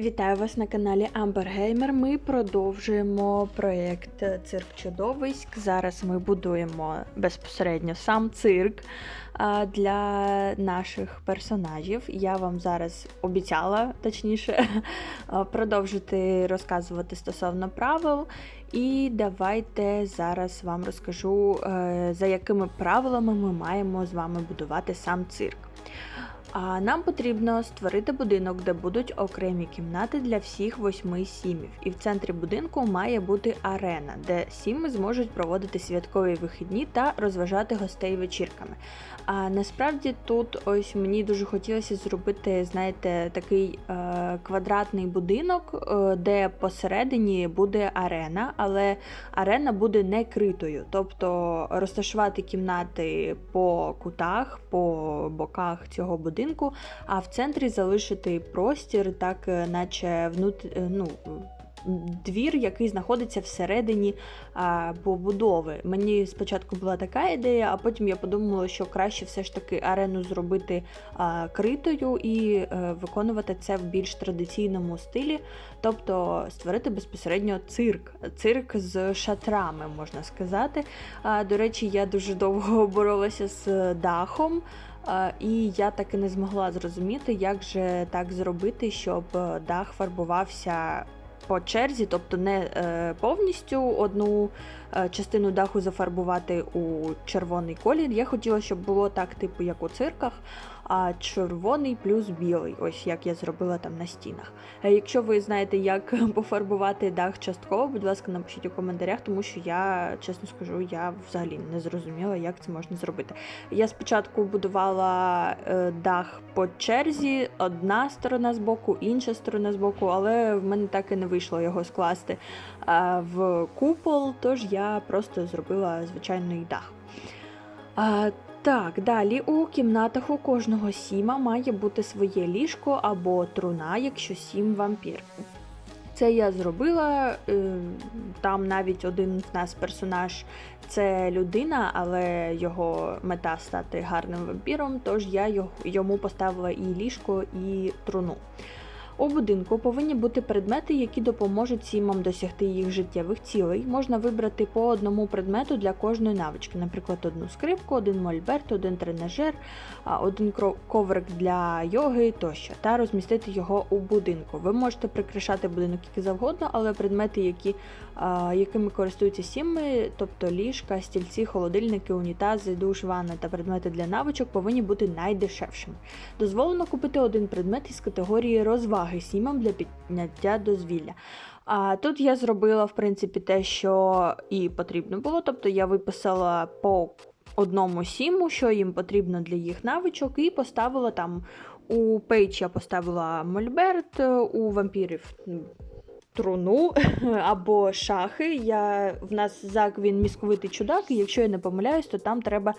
Вітаю вас на каналі Gamer. Ми продовжуємо проєкт Цирк Чудовиськ. Зараз ми будуємо безпосередньо сам цирк для наших персонажів. Я вам зараз обіцяла, точніше, продовжити розказувати стосовно правил. І давайте зараз вам розкажу, е, за якими правилами ми маємо з вами будувати сам цирк. А нам потрібно створити будинок, де будуть окремі кімнати для всіх восьми сімів. І в центрі будинку має бути арена, де сіми зможуть проводити святкові вихідні та розважати гостей вечірками. А насправді тут ось мені дуже хотілося зробити, знаєте, такий е, квадратний будинок, е, де посередині буде арена, але арена буде не критою, тобто розташувати кімнати по кутах, по боках цього будинку, а в центрі залишити простір, так е, наче внут... е, ну, двір, який знаходиться всередині а, побудови. Мені спочатку була така ідея, а потім я подумала, що краще все ж таки арену зробити а, критою і е, виконувати це в більш традиційному стилі, тобто створити безпосередньо цирк, цирк з шатрами, можна сказати. А, до речі, я дуже довго боролася з дахом. І я так і не змогла зрозуміти, як же так зробити, щоб е, дах фарбувався по черзі, тобто не е, повністю одну частину даху зафарбувати у червоний колір. Я хотіла, щоб було так, типу, як у цирках, а червоний плюс білий, ось як я зробила там на стінах. Е, Якщо ви знаєте, як пофарбувати дах частково, будь ласка, напишіть у коментарях, тому що я, чесно скажу, я взагалі не зрозуміла, як це можна зробити. Я спочатку будувала е, дах по черзі, одна сторона з боку, інша сторона з боку, але в мене так і не вийшло його скласти е, в купол, тож я просто зробила звичайний дах. Так, далі у кімнатах у кожного сіма має бути своє ліжко або труна, якщо сім вампір. Це я зробила. е, Там навіть один з нас персонаж це людина, але його мета стати гарним вампіром, тож я йому поставила і ліжко, і труну. У будинку повинні бути предмети, які допоможуть сімам досягти їх життєвих цілей. Можна вибрати по одному предмету для кожної навички, наприклад, одну скрипку, один мольберт, один тренажер, один коврик для йоги тощо, та розмістити його у будинку. Ви можете прикрашати будинок як завгодно, але предмети, які, якими користуються сіми, тобто ліжка, стільці, холодильники, унітази, душ, ванна та предмети для навичок, повинні бути найдешевшими. Дозволено купити один предмет із категорії розваги сімам для підняття дозвілля. А тут я зробила, в принципі, те, що і потрібно було. Тобто я виписала по одному сіму, що їм потрібно для їх навичок, і поставила там у пейдж я поставила мольберт, у вампірів м, труну або шахи. Я, в нас зак він місковитий чудак, і якщо я не помиляюсь, то там треба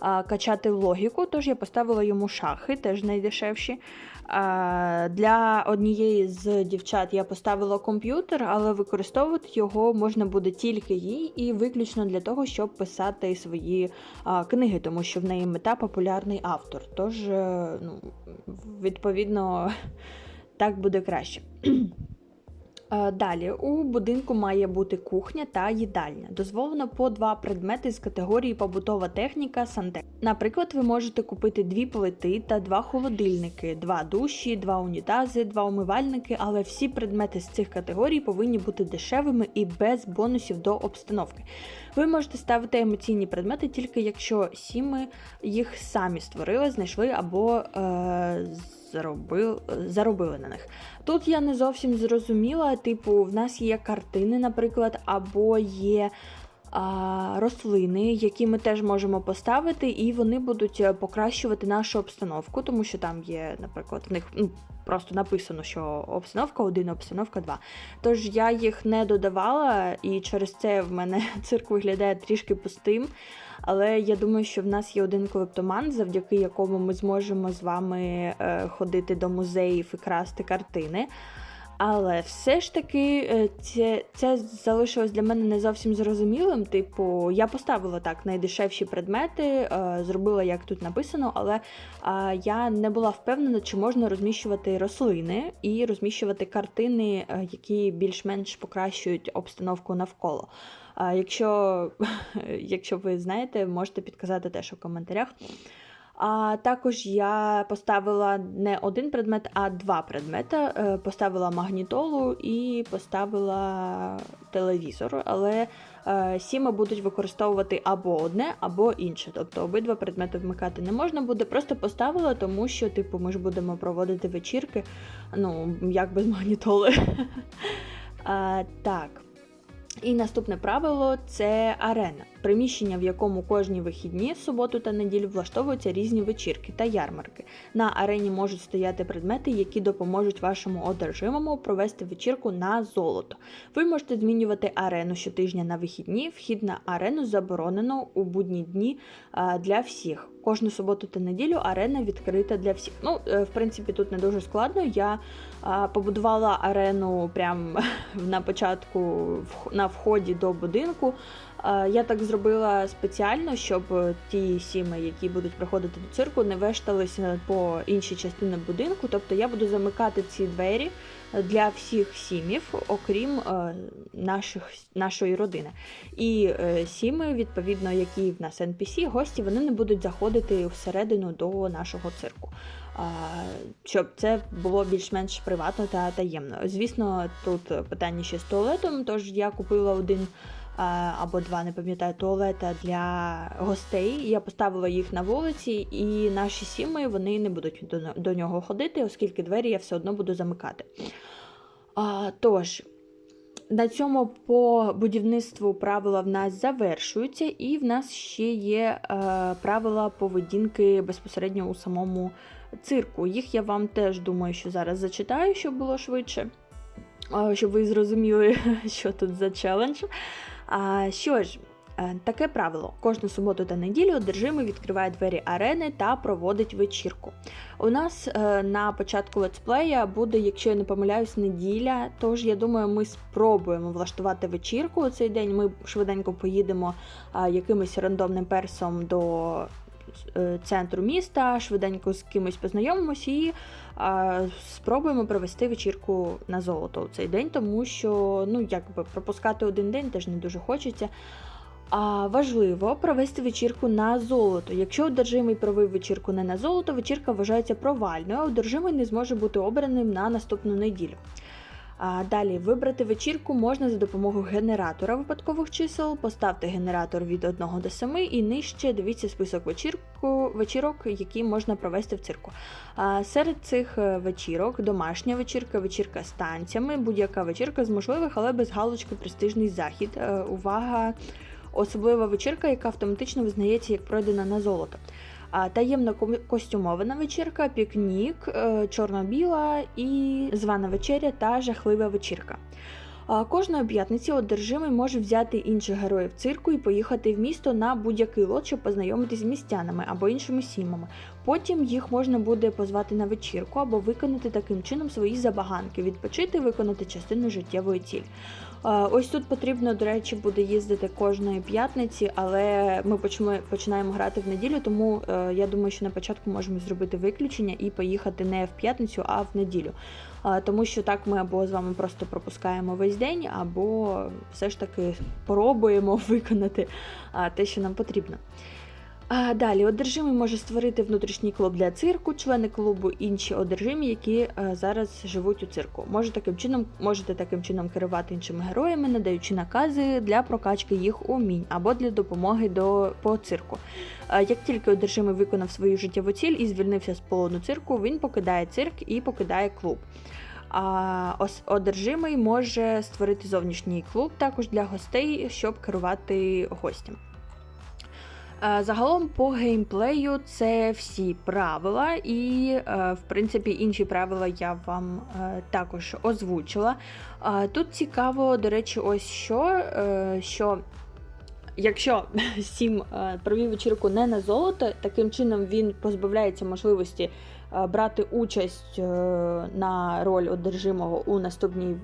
а, качати логіку, тож я поставила йому шахи, теж найдешевші. А, Для однієї з дівчат я поставила комп'ютер, але використовувати його можна буде тільки їй і виключно для того, щоб писати свої а, книги, тому що в неї мета популярний автор. Тож, е, ну, відповідно, так буде краще. Е, Далі у будинку має бути кухня та їдальня. Дозволено по два предмети з категорії побутова техніка сантек. Наприклад, ви можете купити дві плити та два холодильники, два душі, два унітази, два умивальники, але всі предмети з цих категорій повинні бути дешевими і без бонусів до обстановки. Ви можете ставити емоційні предмети тільки якщо сіми їх самі створили, знайшли або е, заробили, заробили на них. Тут я не зовсім зрозуміла, типу, в нас є картини, наприклад, або є рослини, які ми теж можемо поставити, і вони будуть е, покращувати нашу обстановку, тому що там є, наприклад, в них ну, просто написано, що обстановка 1, обстановка 2. Тож я їх не додавала, і через це в мене цирк виглядає трішки пустим. Але я думаю, що в нас є один клептоман, завдяки якому ми зможемо з вами е, ходити до музеїв і красти картини. Але все ж таки е, це це залишилось для мене не зовсім зрозумілим. Типу, я поставила так найдешевші предмети, е, зробила як тут написано, але я не була впевнена, чи можна розміщувати рослини і розміщувати картини, які більш-менш покращують обстановку навколо. А якщо, якщо ви знаєте, можете підказати теж у коментарях. А також я поставила не один предмет, а два предмети. Е, Поставила магнітолу і поставила телевізор, але е, сіми будуть використовувати або одне, або інше. Тобто обидва предмети вмикати не можна буде. Просто поставила, тому що, типу, ми ж будемо проводити вечірки. Ну, як без магнітоли. Так. І наступне правило це арена, приміщення, в якому кожні вихідні, суботу та неділю влаштовуються різні вечірки та ярмарки. На арені можуть стояти предмети, які допоможуть вашому одержимому провести вечірку на золото. Ви можете змінювати арену щотижня на вихідні. Вхід на арену заборонено у будні дні для всіх. Кожну суботу та неділю арена відкрита для всіх. Ну, е, в принципі, тут не дуже складно. Я а, побудувала арену прямо на початку в- на вході до будинку. А, Я так зробила спеціально, щоб ті сіми, які будуть приходити до цирку, не вешталися по іншій частині будинку. Тобто я буду замикати ці двері для всіх сімів, окрім е, наших, нашої родини. І е, сіми, відповідно, які в нас NPC, гості, вони не будуть заходити всередину до нашого цирку. Щоб це було більш-менш приватно та таємно. Звісно, тут питання ще з туалетом, тож я купила один або два, не пам'ятаю, туалета для гостей. Я поставила їх на вулиці, і наші сіми вони не будуть до, нього ходити, оскільки двері я все одно буду замикати. А, тож, на цьому по будівництву правила в нас завершуються, і в нас ще є е, правила поведінки безпосередньо у самому цирку. Їх я вам теж думаю, що зараз зачитаю, щоб було швидше, е, щоб ви зрозуміли, що тут за челендж. А, що ж, е, таке правило: кожну суботу та неділю одержимий відкриває двері арени та проводить вечірку. У нас е, на початку летсплея буде, якщо я не помиляюсь, неділя. Тож я думаю, ми спробуємо влаштувати вечірку у цей день. Ми швиденько поїдемо е, якимось рандомним персом до центру міста, швиденько з кимось познайомимося і е, спробуємо провести вечірку на золото у цей день, тому що ну якби пропускати один день теж не дуже хочеться. А важливо провести вечірку на золото. Якщо одержимий провів вечірку не на золото, вечірка вважається провальною, а одержимий не зможе бути обраним на наступну неділю. А далі вибрати вечірку можна за допомогою генератора випадкових чисел. Поставте генератор від 1 до 7 і нижче дивіться список вечірку, вечірок, які можна провести в цирку. А серед цих е, вечірок домашня вечірка, вечірка з танцями, будь-яка вечірка з можливих, але без галочки престижний захід. Е, Увага! Особлива вечірка, яка автоматично визнається як пройдена на золото. Таємно костюмована вечірка, пікнік, е, чорно-біла і звана вечеря та жахлива вечірка. Кожної п'ятниці одержимий може взяти інших героїв цирку і поїхати в місто на будь-який лот, щоб познайомитись з містянами або іншими сімами. Потім їх можна буде позвати на вечірку або виконати таким чином свої забаганки, відпочити, виконати частину життєвої цілі. Е, Ось тут потрібно, до речі, буде їздити кожної п'ятниці, але ми починаємо грати в неділю, тому е, я думаю, що на початку можемо зробити виключення і поїхати не в п'ятницю, а в неділю. Е, Тому що так ми або з вами просто пропускаємо весь день, або все ж таки пробуємо виконати те, що нам потрібно. А далі одержимий може створити внутрішній клуб для цирку, члени клубу інші одержимі, які е, зараз живуть у цирку. Може таким чином можете таким чином керувати іншими героями, надаючи накази для прокачки їх умінь або для допомоги до по цирку. Як тільки одержимий виконав свою життєву ціль і звільнився з полону цирку, він покидає цирк і покидає клуб. А одержимий може створити зовнішній клуб також для гостей, щоб керувати гостям. Е, Загалом по геймплею це всі правила, і е, в принципі інші правила я вам е, також озвучила. Тут цікаво, до речі, ось що, що якщо Сім провів вечірку не на золото, таким чином він позбавляється можливості брати участь на роль одержимого у наступній.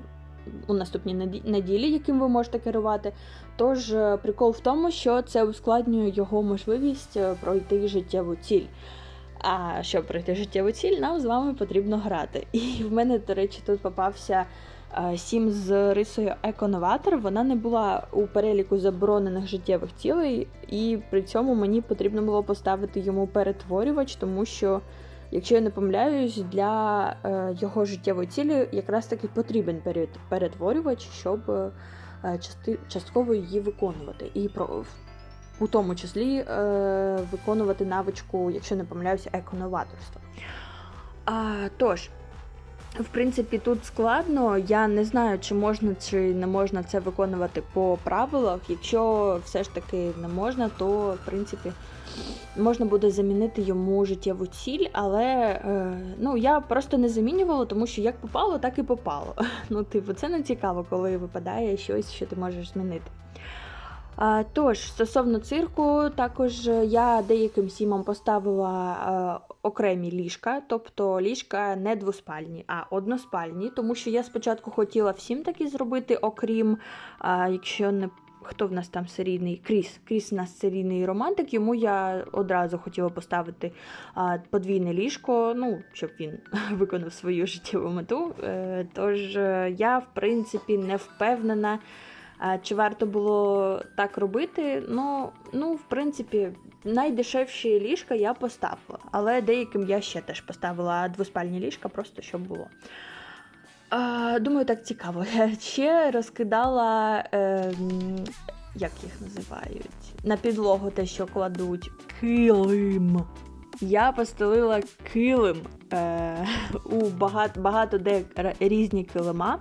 У наступній неді- неділі, яким ви можете керувати. Тож е, прикол в тому, що це ускладнює його можливість е, пройти життєву ціль. А щоб пройти життєву ціль, нам з вами потрібно грати. І в мене, до речі, тут попався е, сім з рисою еконоватор. Вона не була у переліку заборонених життєвих цілей, і при цьому мені потрібно було поставити йому перетворювач, тому що, якщо я не помиляюсь, для е, його життєвої цілі якраз таки потрібен перетворювач, щоб е, частково її виконувати. І про у тому числі е, виконувати навичку, якщо не помиляюся, еконоваторство. А, тож, в принципі, тут складно. Я не знаю, чи можна чи не можна це виконувати по правилах. Якщо все ж таки не можна, то в принципі можна буде замінити йому життєву ціль, але е, ну я просто не замінювала, тому що як попало, так і попало. Ну, типу, це не цікаво, коли випадає щось, що ти можеш змінити. Тож, стосовно цирку, також я деяким сімам поставила е, окремі ліжка, тобто ліжка не двоспальні, а односпальні, тому що я спочатку хотіла всім такі зробити, окрім, якщо не хто в нас там серійний Кріс. Кріс у нас серійний романтик, йому я одразу хотіла поставити подвійне ліжко, ну, щоб він виконав свою життєву мету. Е, Тож е, я, в принципі, не впевнена. Чи варто було так робити? Ну, ну, в принципі, найдешевші ліжка я поставила, але деяким я ще теж поставила двоспальні ліжка, просто щоб було. Думаю, так цікаво. Я ще розкидала, е, як їх називають, на підлогу те, що кладуть килим. Я постелила килим е, у багато, багато де різні килима.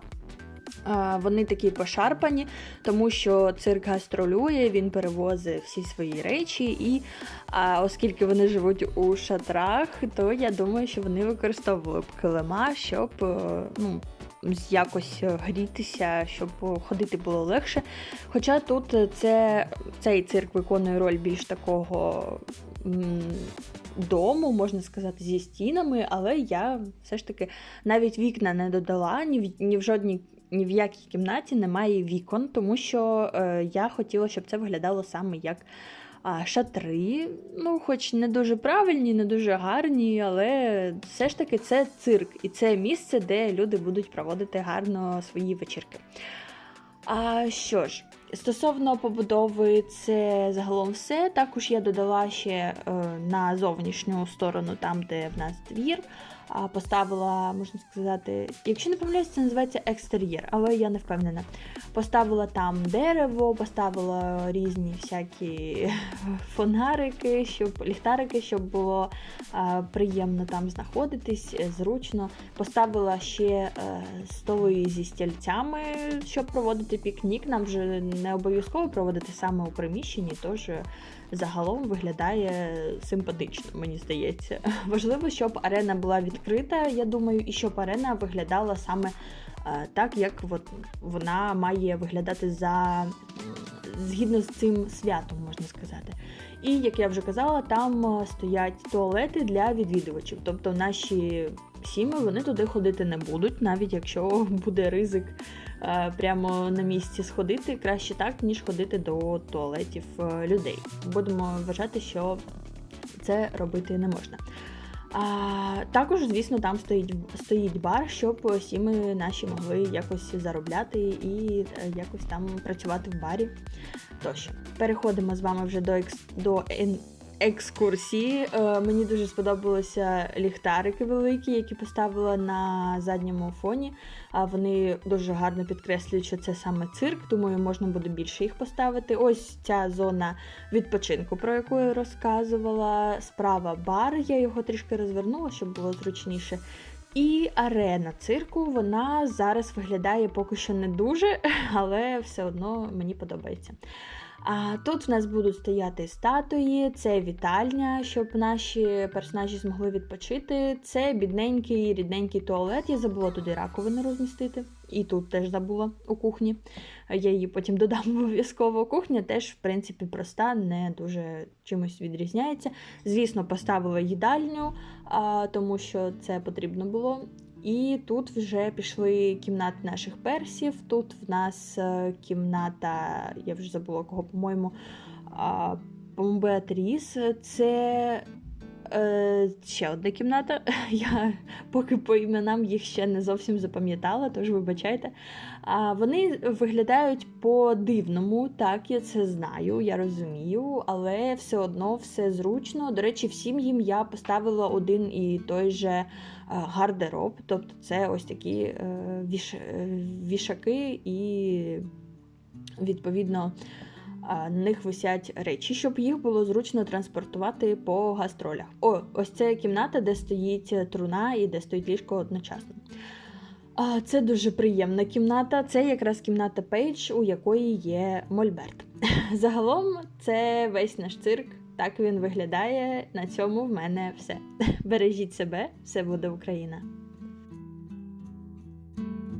Вони такі пошарпані, тому що цирк гастролює, він перевозить всі свої речі, і а, оскільки вони живуть у шатрах, то я думаю, що вони використовували б килима, щоб е, ну, якось грітися, щоб ходити було легше. Хоча тут це, цей цирк виконує роль більш такого. Дому, можна сказати, зі стінами, але я все ж таки навіть вікна не додала, ні в, ні в жодній ні в якій кімнаті немає вікон, тому що е, я хотіла, щоб це виглядало саме як а, шатри. Ну, хоч не дуже правильні, не дуже гарні, але все ж таки це цирк, і це місце, де люди будуть проводити гарно свої вечірки. А що ж, стосовно побудови, це загалом все. Також я додала ще е, на зовнішню сторону, там, де в нас двір, поставила, можна сказати, якщо не помиляюсь, це називається екстер'єр, але я не впевнена. Поставила там дерево, поставила різні всякі фонарики, щоб ліхтарики, щоб було приємно там знаходитись, е, зручно. Поставила ще е, столи зі стільцями, щоб проводити пікнік. Нам вже не обов'язково проводити саме у приміщенні, тож е, загалом виглядає симпатично, мені здається. Важливо, щоб арена була відкрита, я думаю, і щоб арена виглядала саме е, так, як от вона має виглядати за згідно з цим святом, можна сказати. І як я вже казала, там е, стоять туалети для відвідувачів. Тобто наші сіми вони туди ходити не будуть, навіть якщо буде ризик прямо на місці сходити, краще так, ніж ходити до туалетів е, людей. Будемо вважати, що це робити не можна. А, також, звісно, там стоїть, стоїть бар, щоб сіми наші могли якось заробляти і е, якось там працювати в барі. Тощо. Переходимо з вами вже до, екс, до ен- екскурсії. Е, мені дуже сподобалися ліхтарики великі, які поставила на задньому фоні. Вони дуже гарно підкреслюють, що це саме цирк. Думаю, можна буде більше їх поставити. Ось ця зона відпочинку, про яку я розказувала. Справа бар. Я його трішки розвернула, щоб було зручніше. І арена цирку, вона зараз виглядає поки що не дуже, але все одно мені подобається. А тут в нас будуть стояти статуї, це вітальня, щоб наші персонажі змогли відпочити. Це бідненький рідненький туалет. Я забула туди раковину розмістити. І тут теж забула у кухні. Я її потім додам обов'язково. Кухня теж, в принципі, проста, не дуже чимось відрізняється. Звісно, поставила їдальню, тому що це потрібно було. І тут вже пішли кімнати наших персів. Тут в нас е, кімната, я вже забула кого, по-моєму, Беатріс. Це е, ще одна кімната. Я поки по іменам їх ще не зовсім запам'ятала, тож вибачайте. А, вони виглядають по-дивному, так, я це знаю, я розумію, але все одно все зручно. До речі, всім їм я поставила один і той же е, гардероб, тобто це ось такі е, віш, вішаки і відповідно. Них висять речі, щоб їх було зручно транспортувати по гастролях. О, ось це кімната, де стоїть труна і де стоїть ліжко одночасно. А, Це дуже приємна кімната. Це якраз кімната Пейдж, у якої є Мольберт. Загалом, це весь наш цирк. Так він виглядає. На цьому в мене все. Бережіть себе, все буде Україна.